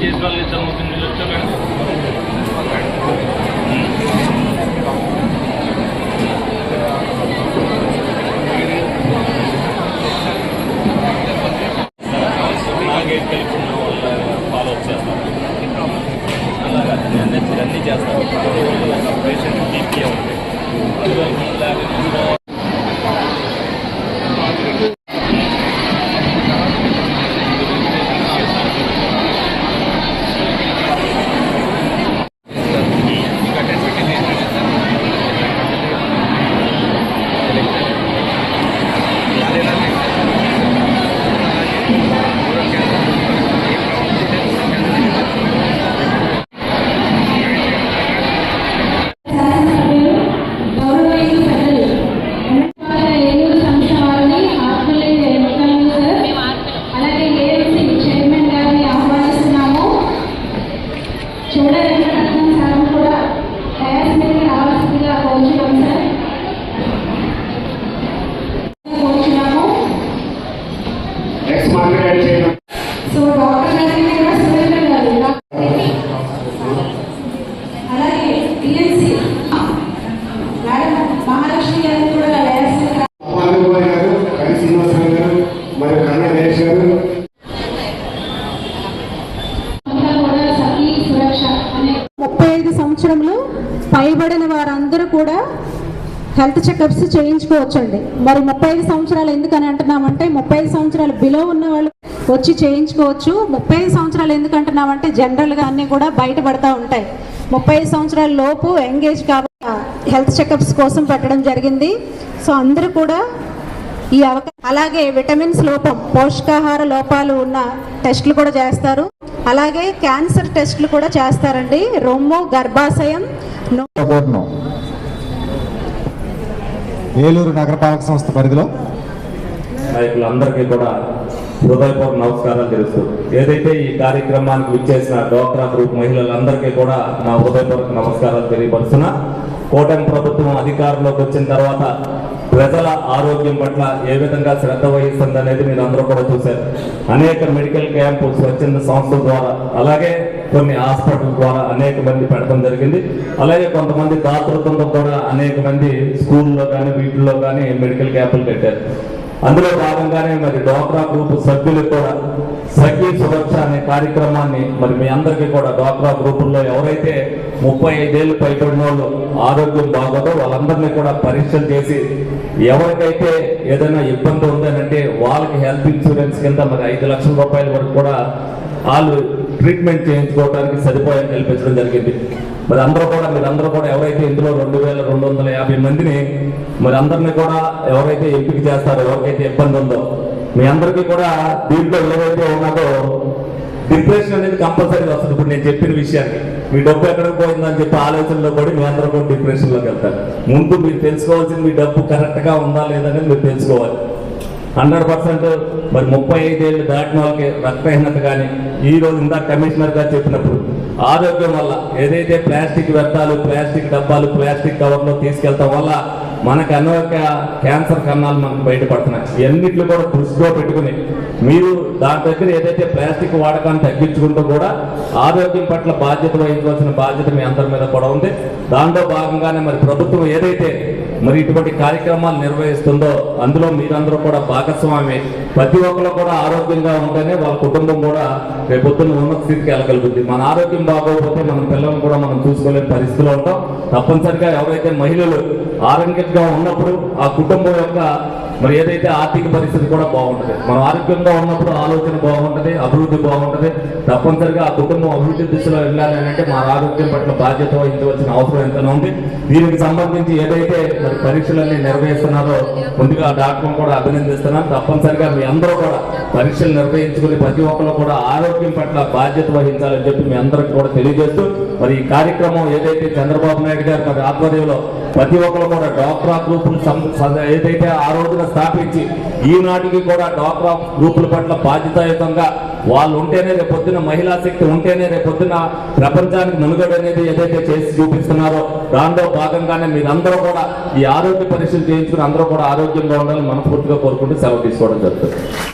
Cheating వాళ్ళు ఇద్దరు ముగ్గురు నీళ్ళు వచ్చారండి నాగేట్ కలిపి ఫాలో అప్ చేస్తాను అలాగా అన్ని పేషెంట్ బీపీ ఉంది చేయడం సో డాక్టర్ గారికి కూడా సురేంద్ర గారు అలాగే టిఎన్సీ మేడం మహాలక్ష్మి గారిని కూడా డయాస్ మీదకి కుమార్ గారు కవి శ్రీనివాసరావు గారు మరియు కన్న గణేష్ గారు. అంతా కూడా సఖీ సురక్ష అనే ముప్పై ఐదు సంవత్సరములు పైబడిన వారందరూ కూడా హెల్త్ చెకప్స్ చేయించుకోవచ్చండి. మరి ముప్పై ఐదు సంవత్సరాలు ఎందుకని అంటున్నామంటే ముప్పై ఐదు సంవత్సరాలు బిలో ఉన్న వాళ్ళు వచ్చి చేయించుకోవచ్చు. ముప్పై ఐదు సంవత్సరాలు ఎందుకు అంటున్నామంటే జనరల్గా అన్నీ కూడా బయటపడతా ఉంటాయి. ముప్పై ఐదు సంవత్సరాల లోపు ఎంగేజ్ కాబట్టి హెల్త్ చెకప్స్ కోసం పెట్టడం జరిగింది. సో అందరూ కూడా ఈ అవకా అలాగే విటమిన్స్ లోపం పోషకాహార లోపాలు ఉన్న టెస్టులు కూడా చేస్తారు. అలాగే క్యాన్సర్ టెస్టులు కూడా చేస్తారండి. రొమ్ము గర్భాశయం ఏలూరు నగరపాలక సంస్థ పరిధిలో నాయకులందరికీ కూడా హృదయపూర్వక నమస్కారాలు తెలుసు ఏదైతే ఈ కార్యక్రమానికి విచ్చేసిన డోక్రా గ్రూప్ మహిళలందరికీ కూడా నా హృదయపూర్వక నమస్కారాలు తెలియపరుస్తున్నా. కూటమి ప్రభుత్వం అధికారంలోకి వచ్చిన తర్వాత ప్రజల ఆరోగ్యం పట్ల ఏ విధంగా శ్రద్ధ వహిస్తుంది అనేది మీరు అందరూ కూడా చూశారు. అనేక మెడికల్ క్యాంపు స్వచ్ఛంద సంస్థల ద్వారా అలాగే కొన్ని హాస్పిటల్ ద్వారా అనేక మంది పెట్టడం జరిగింది. అలాగే కొంతమంది దాతృత్వంతో కూడా అనేక మంది స్కూల్లో కానీ వీటిల్లో కానీ మెడికల్ క్యాంపులు పెట్టారు అందులో భాగంగానే మరి డోక్రా గ్రూప్ సభ్యులకు కూడా సఖీ సురక్ష అనే కార్యక్రమాన్ని మరి మీ అందరికీ కూడా డోక్రా గ్రూపుల్లో ఎవరైతే ముప్పై ఐదేళ్ళు పైబడిన వాళ్ళు ఆరోగ్యం బాగోదో వాళ్ళందరినీ కూడా పరీక్షలు చేసి ఎవరికైతే ఏదైనా ఇబ్బంది ఉందనంటే వాళ్ళకి హెల్త్ ఇన్సూరెన్స్ కింద మరి ఐదు లక్షల రూపాయల వరకు కూడా వాళ్ళు ట్రీట్మెంట్ చేయించుకోవడానికి సదుపాయం కల్పించడం జరిగింది. మరి అందరూ కూడా మీరు అందరూ కూడా ఎవరైతే ఇందులో రెండు వేల రెండు వందల యాభై మందిని మరి అందరిని కూడా ఎవరైతే ఎంపిక చేస్తారో ఎవరికైతే ఇబ్బంది ఉందో మీ అందరికీ కూడా దీంట్లో ఏదైతే ఉన్నదో డిప్రెషన్ అనేది కంపల్సరీ వస్తుంది. ఇప్పుడు నేను చెప్పిన విషయాన్ని. మీ డబ్బు ఎక్కడికి పోయిందని చెప్పి ఆలోచనలో పడి మీ అందరూ కూడా డిప్రెషన్లోకి వెళ్తారు. ముందు మీరు తెలుసుకోవాల్సింది మీ డబ్బు కరెక్ట్గా ఉందా లేదనేది మీరు తెలుసుకోవాలి. హండ్రెడ్ పర్సెంట్ మరి ముప్పై ఐదేళ్ళు దాటిన వాళ్ళకి రక్తహీనత కానీ ఈ రోజు ఇందాక కమిషనర్ గారు చెప్పినప్పుడు ఆరోగ్యం వల్ల ఏదైతే ప్లాస్టిక్ వ్యర్థాలు ప్లాస్టిక్ డబ్బాలు ప్లాస్టిక్ కవర్లో తీసుకెళ్తాం వల్ల మనకు అనేక క్యాన్సర్ కన్నాలు మనకు బయటపడుతున్నాయి. ఇవన్నిట్లు కూడా దృష్టిలో పెట్టుకుని మీరు దాని దగ్గర ఏదైతే ప్లాస్టిక్ వాడకాన్ని తగ్గించుకుంటూ కూడా ఆరోగ్యం పట్ల బాధ్యత వహించవలసిన బాధ్యత మీ అందరి మీద కూడా ఉంది. దాంట్లో భాగంగానే మరి ప్రభుత్వం ఏదైతే మరి ఇటువంటి కార్యక్రమాలు నిర్వహిస్తుందో అందులో మీరందరూ కూడా భాగస్వామి. ప్రతి ఒక్కరు కూడా ఆరోగ్యంగా ఉంటేనే వాళ్ళ కుటుంబం కూడా రేపొద్దున ఉన్నత స్థితికి వెళ్ళగలుగుతుంది. మన ఆరోగ్యం బాగోకపోతే మన పిల్లలను కూడా మనం చూసుకోలేని పరిస్థితిలో ఉంటాం. తప్పనిసరిగా ఎవరైతే మహిళలు ఆరోగ్యంగా ఉన్నప్పుడు ఆ కుటుంబం యొక్క మరి ఏదైతే ఆర్థిక పరిస్థితి కూడా బాగుంటుంది. మనం ఆరోగ్యంగా ఉన్నప్పుడు ఆలోచన బాగుంటుంది అభివృద్ధి బాగుంటుంది. తప్పనిసరిగా ఆ కుటుంబం అభివృద్ధి దిశలో వెళ్ళాలి అని అంటే మన ఆరోగ్యం పట్ల బాధ్యత వహించవలసిన అవసరం ఎంతనో ఉంది. దీనికి సంబంధించి ఏదైతే మరి పరీక్షలన్నీ నిర్వహిస్తున్నారో ముందుగా డాక్టర్ని కూడా అభినందిస్తున్నాను తప్పనిసరిగా మీ అందరూ కూడా పరీక్షలు నిర్వహించుకుని ప్రతి ఒక్కరు కూడా ఆరోగ్యం పట్ల బాధ్యత వహించాలని చెప్పి మీ అందరికి కూడా తెలియజేస్తూ మరి ఈ కార్యక్రమం ఏదైతే చంద్రబాబు నాయుడు గారి మరి ఆధ్వర్యంలో ప్రతి ఒక్కరు కూడా డాక్రా గ్రూపులు ఏదైతే ఆ రోజున స్థాపించి ఈనాటికి కూడా డాక్రా గ్రూపుల పట్ల బాధ్యతాయుతంగా వాళ్ళు ఉంటేనే రేపొద్దున పొద్దున మహిళా శక్తి ఉంటేనే రేపొద్దున ప్రపంచానికి మనుగడ అనేది ఏదైతే చేసి చూపిస్తున్నారో దాంట్లో భాగంగానే మీరందరూ కూడా ఈ ఆరోగ్య పరీక్షలు చేయించుకుని అందరూ కూడా ఆరోగ్యంగా ఉండాలని మనస్ఫూర్తిగా కోరుకుంటూ సెలవు తీసుకోవడం జరుగుతుంది.